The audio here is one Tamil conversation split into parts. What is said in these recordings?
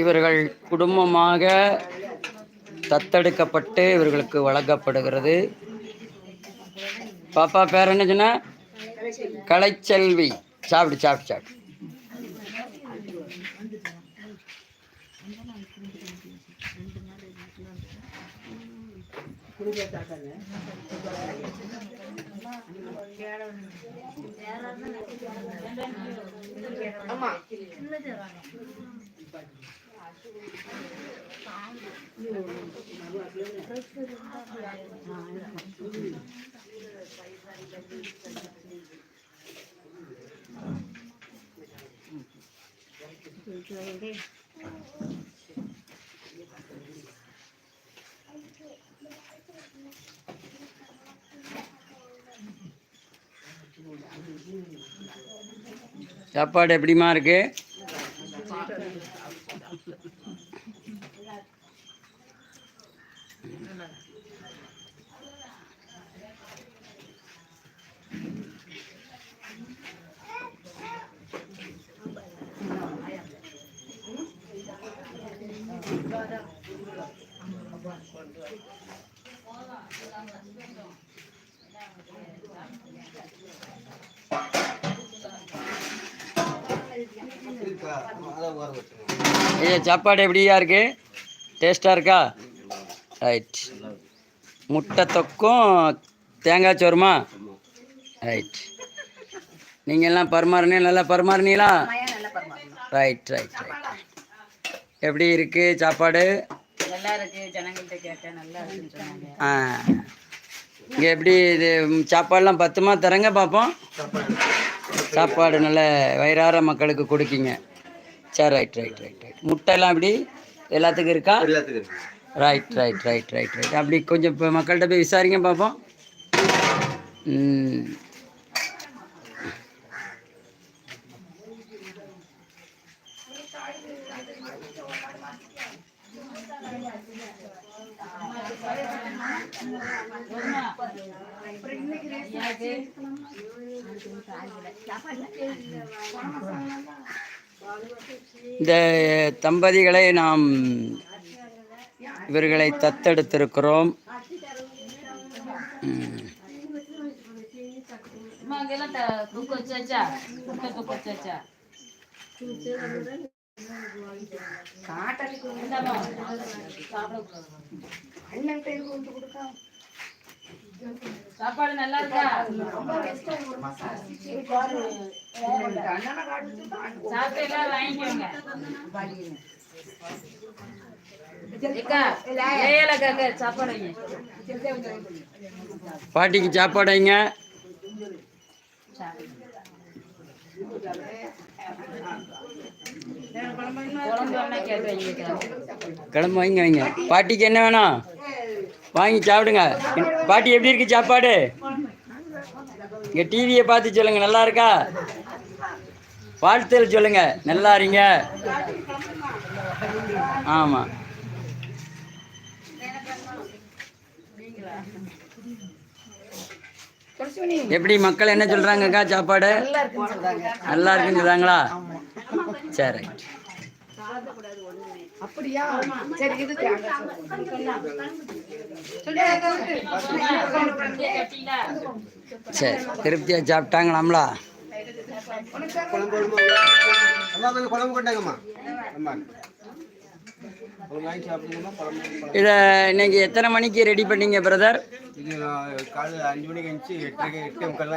இவர்கள் குடும்பமாக தத்தெடுக்கப்பட்டு இவர்களுக்கு வழங்கப்படுகிறது. பாப்பா பேர் என்ன சொன்ன? கலைச்செல்வி. சாப்பிடு சாப்பிடு சாப்பிடு. சாப்பாடு எப்படிமா இருக்கு ஐயா சாப்பாடு எப்படியா இருக்கு? டேஸ்ட்டாக இருக்கா? ரைட் முட்டை தொக்கும் தேங்காய் சோறுமா? ரைட் நீங்கள் எல்லாம் பரிமாறினே நல்லா பரிமாறினீங்களா? ரைட் ரைட் ரைட் எப்படி இருக்கு சாப்பாடு? ஆ. இங்கே எப்படி இது சாப்பாடுலாம் பத்துமா? தரங்க பார்ப்போம். சாப்பாடு நல்ல வயிறார மக்களுக்கு கொடுக்கீங்க. சரி ரைட் ரைட் ரைட் ரைட் முட்டைலாம் எப்படி எல்லாத்துக்கும் இருக்கா? Right right right right right அப்படி கொஞ்சம் இப்போ மக்கள்கிட்ட போய் விசாரிங்க பார்ப்போம். ம். இந்த தம்பதிகளை நாம் இவர்களை தத்தெடுத்திருக்கிறோம். ம். அம்மா அங்கெல்லாம் த- தூக்கு சாப்பிட நல்லா இருக்கா? சாப்பிட்டு வாங்கிக்கோங்க. பாட்டிக்கு சாப்பாடு வைங்க. குழம்பு வேணா கேட்டு வைங்க கிளம்பு வைங்க வைங்க. பாட்டிக்கு என்ன வேணும்? வாங்கி சாப்பிடுங்க. பாட்டி எப்படி இருக்கு சாப்பாடு? இங்கே டிவியை பார்த்து சொல்லுங்க நல்லா இருக்கா? வாழ்த்துகள் சொல்லுங்க நல்லா இருங்க ஆமாம் எப்படி மக்கள் என்ன சொல்றாங்கக்கா சாப்பாடு? நல்லா இருக்குன்னு சொல்றாங்களா சரி. ரைட் சரி திருப்தியா சாப்பிட்டாங்களாம்லா. இதை இன்னைக்கு எத்தனை மணிக்கு ரெடி பண்ணீங்க பிரதர்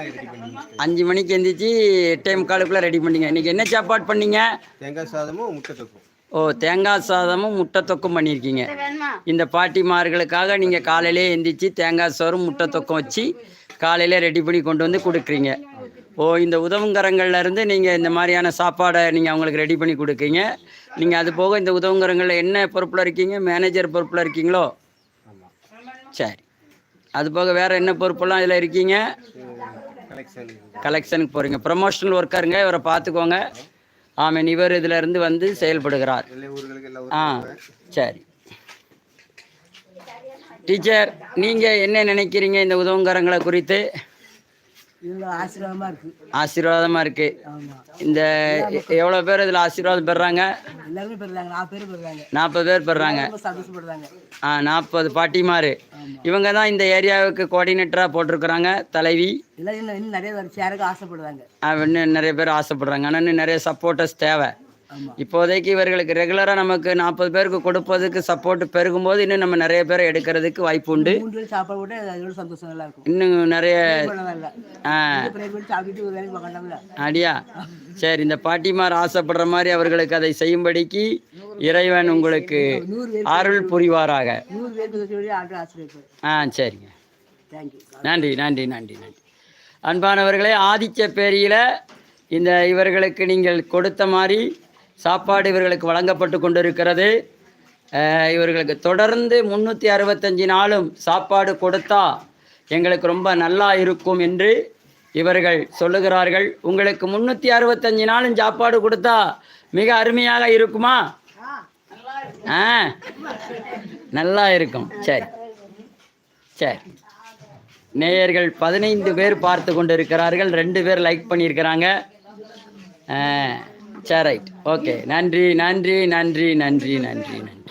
இது. அஞ்சு மணிக்கு எந்திரிச்சு எட்டே முக்காலுக்குள்ளே ரெடி பண்ணீங்க. இன்னைக்கு என்ன சாப்பாடு பண்ணீங்க? தேங்காய் சாதமும் முட்டை தொக்கும் ஓ தேங்காய் சாதமும் முட்டை தொக்கும் பண்ணியிருக்கீங்க. இந்த பாட்டிமார்களுக்காக நீங்கள் காலையிலே எந்திரிச்சு தேங்காய் சோறும் முட்டை தொக்கம் வச்சு காலையிலே ரெடி பண்ணி கொண்டு வந்து கொடுக்குறீங்க. ஓ இந்த உதவுங்கரங்கள்ல இருந்து நீங்கள் இந்த மாதிரியான சாப்பாடை நீங்கள் அவங்களுக்கு ரெடி பண்ணி கொடுக்கீங்க நீங்கள் அது போக இந்த உதவுங்கரங்களில் என்ன பொறுப்பில் இருக்கீங்க? மேனேஜர் பொறுப்பில் இருக்கீங்களோ? சரி. அது போக வேறு என்ன பொறுப்பெல்லாம் இதில் இருக்கீங்க? கலெக்ஷன் கலெக்ஷனுக்கு போகிறீங்க ப்ரமோஷனல் ஒர்க்கருங்க இவரை பார்த்துக்கோங்க. ஆமாம் இவர் இதில் இருந்து வந்து செயல்படுகிறார். ஆ சரி. டீச்சர் நீங்கள் என்ன நினைக்கிறீங்க இந்த உதவுங்கரங்களை குறித்து? இருக்குது ஆசீர்வாதமாக இருக்குது ஆமாம் இந்த எவ்வளோ பேர் இதில் ஆசீர்வாதம் எல்லாருமே பேர் பெறுறாங்க. நாற்பது பேர் ரொம்ப சந்தோஷப்படுறாங்க. ஆ நாற்பது பாட்டிமாரு. இவங்க தான் இந்த ஏரியாவுக்கு கோஆர்டினேட்டராக போட்டிருக்கிறாங்க தலைவி. நிறைய பேர் சேரக்கு ஆசைப்படுறாங்க. இன்னும் நிறைய பேர் ஆசைப்படுறாங்க. ஆனால் இன்னும் நிறைய சப்போர்ட்டர்ஸ் தேவை. இப்போதைக்கு இவர்களுக்கு ரெகுலராக நமக்கு நாற்பது பேருக்கு கொடுப்பதுக்கு சப்போர்ட் பெருகும்போது இன்னும் நம்ம நிறைய பேர் எடுக்கிறதுக்கு வாய்ப்பு உண்டு. இன்னும் நிறைய அடியா. சரி இந்த பாட்டிமார் ஆசைப்படுற மாதிரி அவர்களுக்கு அதை செய்யும்படிக்கு இறைவன் உங்களுக்கு அருள் புரிவாராக. ஆ சரிங்க. நன்றி நன்றி நன்றி நன்றி. அன்பானவர்களே ஆதிச்ச பேரியில் இந்த இவர்களுக்கு நீங்கள் கொடுத்த மாதிரி சாப்பாடு இவர்களுக்கு வழங்கப்பட்டு கொண்டிருக்கிறது. இவர்களுக்கு தொடர்ந்து முந்நூற்றி அறுபத்தஞ்சு நாளும் சாப்பாடு கொடுத்தா எங்களுக்கு ரொம்ப நல்லா இருக்கும் என்று இவர்கள் சொல்லுகிறார்கள். உங்களுக்கு முந்நூற்றி அறுபத்தஞ்சு நாளும் சாப்பாடு கொடுத்தா மிக அருமையாக இருக்குமா? ஆ நல்லா இருக்கும். சரி. சரி. நேயர்கள் பதினைந்து பேர் பார்த்து கொண்டு இருக்கிறார்கள் ரெண்டு பேர் லைக் பண்ணியிருக்கிறாங்க. ஆ, சரி ரைட் ஓகே நன்றி நன்றி நன்றி நன்றி நன்றி நன்றி